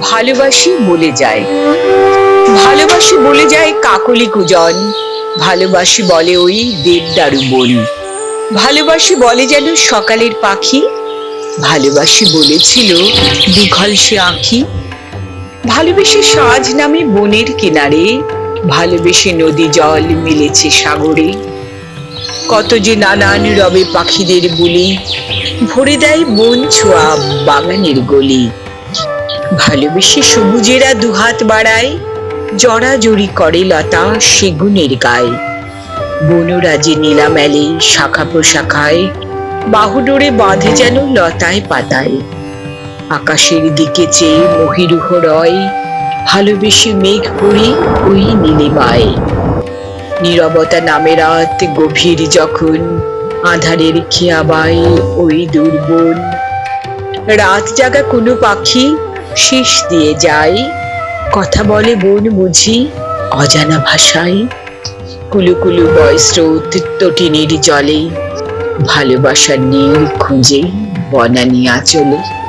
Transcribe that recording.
ভালোবাসি বলে যায়। ভালোবাসি বলে যায় কাকলি কুজন। ভালোবাসি বলে ওই দেবদারু বন ভালোবাসি বলে যেন সকালের পাখি। ভালোবাসি বলেছিল দুঘল সে আঁখি। ভালোবেসে সাজ নামে বনের কিনারে। ভালোবেসে নদী জল মিলেছে সাগরে। কত যে নানান রবে পাখিদের বুলি। ভরে দেয় বন ছোঁয়া বাগানের গলি। ভালোবেসে সবুজেরা দুহাত বাড়ায়, জড়াজড়ি করে লতা সেগুনের গায়ে। বনরাজে নীলা মেলে শাখা প্রশাখায়, বাহুডোরে বাঁধে যেন লতায় পাতায়। আকাশের দিকে চেয়ে মহিরুহ রয়, ভালোবেসে মেঘ পড়ি ওই নীলিমায় নীরবতা নামে রাত গভীর যখন আধারের খেয়াবায় ওই দুর্বন রাত জাগা কোনো পাখি শেষ দিয়ে যাই। কথা বলে বোন বুঝি অজানা ভাষায়। কুলু কুলু বয়স্রোত তটিনীর জলে, ভালোবাসার নীল খুঁজে, বনানি আঁচলে।